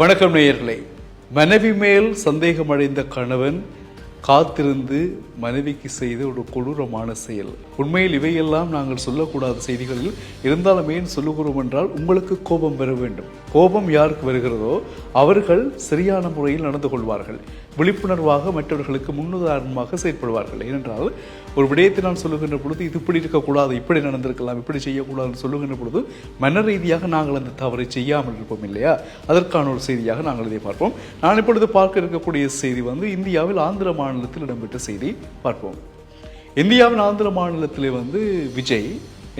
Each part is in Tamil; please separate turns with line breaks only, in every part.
வணக்கம் நேயர்களே. மனைவி மேல் சந்தேகம் அடைந்த கணவன் காத்திருந்து மனைவிக்கு செய்த ஒரு கொடூரமான செயல். உண்மையில் இவையெல்லாம் நாங்கள் சொல்லக்கூடாத செய்திகளில் இருந்தாலும் ஏன் சொல்லுகிறோம் என்றால் உங்களுக்கு கோபம் பெற வேண்டும். கோபம் யாருக்கு வருகிறதோ அவர்கள் சரியான முறையில் நடந்து கொள்வார்கள். விழிப்புணர்வாக மற்றவர்களுக்கு முன்னுதாரணமாக செயற்படுவார்கள். ஏனென்றால் ஒரு விடயத்தை நான் சொல்லுகின்ற பொழுது இது இப்படி இருக்கக்கூடாது இப்படி நடந்திருக்கலாம் இப்படி செய்யக்கூடாதுன்னு சொல்லுகின்ற பொழுது மன ரீதியாக நாங்கள் அந்த தவறை செய்யாமல் இருப்போம் இல்லையா? அதற்கான ஒரு செய்தியாக நாங்கள் இதை பார்ப்போம். நான் இப்பொழுது பார்க்க இருக்கக்கூடிய செய்தி வந்து இந்தியாவில் ஆந்திர மாநிலத்தில் இடம்பெற்ற செய்தி. பார்ப்போம். இந்தியாவின் ஆந்திர மாநிலத்திலே வந்து விஜய்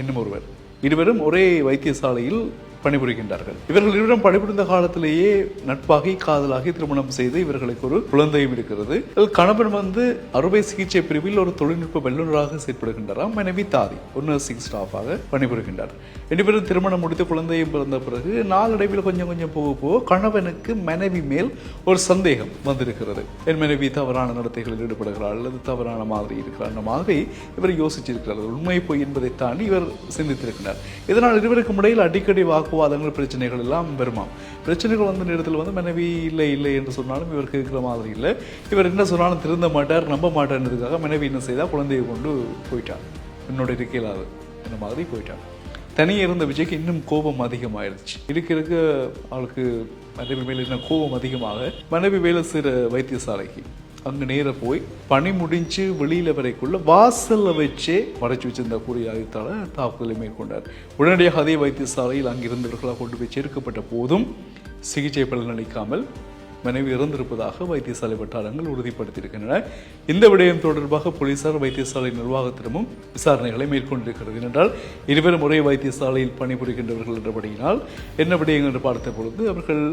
என்னும் ஒருவர். இருவரும் ஒரே வைத்தியசாலையில் பணிபுரிகின்றார்கள். இவர்கள் இருவரும் பணிபுரிந்த காலத்திலேயே நட்பாகி காதலாகி திருமணம் செய்து இவர்களுக்கு ஒரு குழந்தையும் இருக்கிறது. கணவன் வந்து அறுவை சிகிச்சை பிரிவில் ஒரு தொழில்நுட்ப வல்லுநராக செயற்படுகின்றாராம். மனைவி தாதி ஒரு நர்சிங் ஸ்டாஃபாக பணிபுரிகின்றார். இருவரும் திருமணம் முடித்து குழந்தையும் பிறந்த பிறகு நாளடைவில் கொஞ்சம் கொஞ்சம் போக போக கணவனுக்கு மனைவி மேல் ஒரு சந்தேகம் வந்திருக்கிறது. என் மனைவி தவறான நடத்தைகளில் ஈடுபடுகிறாள் அல்லது தவறான மாதிரி இருக்கிறார் அந்த மாதிரி இவர் யோசிச்சிருக்கிறார். உண்மை பொய் என்பதை தாண்டி இவர் சிந்தித்திருக்கிறார். இதனால் இருவருக்கும் இடையில் அடிக்கடி வாக்கு வாக்குவாதங்கள் பிரச்சனைகள் எல்லாம் பெருமாம் பிரச்சனைகள் வந்த நேரத்தில் வந்து மனைவி இல்லை இல்லை என்று சொன்னாலும் இவர் கேட்குற மாதிரி இல்லை. இவர் என்ன சொன்னாலும் திருந்த மாட்டார் நம்ப மாட்டார்ன்றதுக்காக மனைவி என்ன செய்தால் குழந்தையை கொண்டு போயிட்டார். என்னோட இருக்கையிலாது இந்த மாதிரி போயிட்டார். தனியே இருந்த விஜய்க்கு இன்னும் கோபம் அதிகமாயிருச்சு. இருக்க இருக்க அவளுக்கு மனைவி மேலே கோபம் அதிகமாக? மனைவி வேலை செய்கிற வைத்தியசாலைக்கு. அங்கே நேர போய் பணி முடிஞ்சு வெளியில் வரைக்குள்ள வாசலில் வச்சே மறைச்சி வச்சிருந்த கூறிய ஆயுத்தாளர் தாக்குதலை மேற்கொண்டார். உடனடியாக அதே வைத்தியசாலையில் அங்கிருந்தவர்களாக கொண்டு போய் சேர்க்கப்பட்ட போதும் சிகிச்சை பலனளிக்காமல் மனைவி இறந்திருப்பதாக வைத்தியசாலை வட்டாரங்கள் உறுதிப்படுத்தியிருக்கின்றன. இந்த விடயம் தொடர்பாக போலீசார் வைத்தியசாலை நிர்வாகத்திடமும் விசாரணைகளை மேற்கொண்டிருக்கிறது ஏனென்றால் இருவரும் ஒரே வைத்தியசாலையில் பணிபுரிகின்றவர்கள் என்றபடியினால் என்ன விடயங்கள் என்று பார்த்த பொழுது அவர்கள்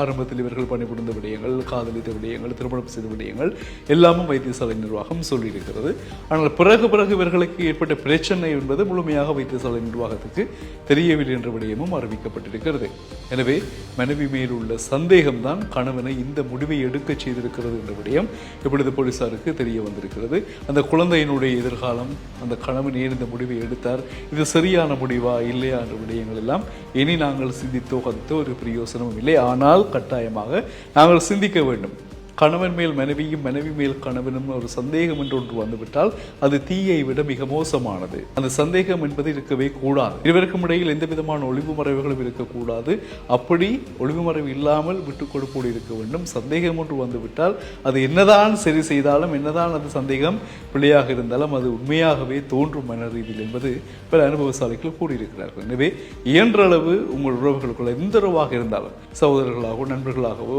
ஆரம்பத்தில் இவர்கள் பணிபுரிந்த விடயங்கள் காதலித்த விடயங்கள் திருமணம் செய்த விடயங்கள் எல்லாமும் வைத்தியசாலை நிர்வாகம் சொல்லியிருக்கிறது. ஆனால் பிறகு பிறகு இவர்களுக்கு ஏற்பட்ட பிரச்சனை என்பது முழுமையாக வைத்தியசாலை நிர்வாகத்துக்கு தெரியவில்லை என்ற விடயமும் அறிவிக்கப்பட்டிருக்கிறது. எனவே மனைவி மேல் உள்ள சந்தேகம்தான் கணவனை இந்த முடிவை எடுக்க செய்திருக்கிறது என்ற விடயம் இப்பொழுது போலீசாருக்கு தெரிய வந்திருக்கிறது. அந்த குழந்தையினுடைய எதிர்காலம் அந்த கணவன் ஏன் இந்த முடிவை எடுத்தார் இது சரியான முடிவா இல்லையா என்ற விடயங்கள் எல்லாம் இனி நாங்கள் சிந்தித்தோ கத்தோ ஒரு பிரயோசனமும் இல்லை. ஆனால் கட்டாயமாக நாங்கள் சிந்திக்க வேண்டும். கணவன் மேல் மனைவியும் மனைவி மேல் கணவனும் ஒரு சந்தேகம் என்று ஒன்று வந்துவிட்டால் அது தீயை விட மிக மோசமானது. அந்த சந்தேகம் என்பது இருக்கவே கூடாது. இருவருக்கும் இடையில் எந்த விதமான ஒளிவு மறைவுகளும் இருக்கக்கூடாது. அப்படி ஒளிவு மறைவு இல்லாமல் விட்டுக் கொடுப்போடு இருக்க வேண்டும். சந்தேகம் ஒன்று வந்துவிட்டால் அது என்னதான் சரி செய்தாலும் என்னதான் அது சந்தேகம் பிள்ளையாக இருந்தாலும் அது உண்மையாகவே தோன்றும் மன ரீதியில் என்பது பல அனுபவசாலைகள் கூறியிருக்கிறார்கள். எனவே இயன்ற அளவு உங்கள் உறவுகளுக்குள்ள எந்த உறவாக இருந்தாலும் சகோதரர்களாகவோ நண்பர்களாகவோ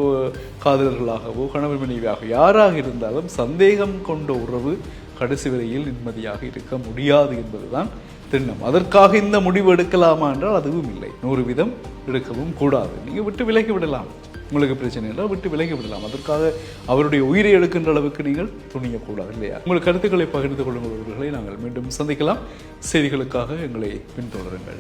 காதலர்களாகவோ கணவன் மனைவியாக யாராக இருந்தாலும் சந்தேகம் கொண்ட உறவு கடைசி வரையில் நிம்மதியாக இருக்க முடியாது என்பதுதான் திண்ணம். அதற்காக இந்த முடிவு எடுக்கலாமா என்றால் அதுவும் இல்லை. நூறு விதம் எடுக்கவும் கூடாது. நீங்கள் விட்டு விலகி விடலாம். உங்களுக்கு பிரச்சனை இல்லை விட்டு விலகி விடலாம். அதற்காக அவருடைய உயிரை எடுக்கின்ற அளவுக்கு நீங்கள் துணியக்கூடாது இல்லையா? உங்கள் கருத்துக்களை பகிர்ந்து கொள்ளுங்கள் நாங்கள் மீண்டும் சந்திக்கலாம். செய்திகளுக்காக எங்களை பின்தொடருங்கள்.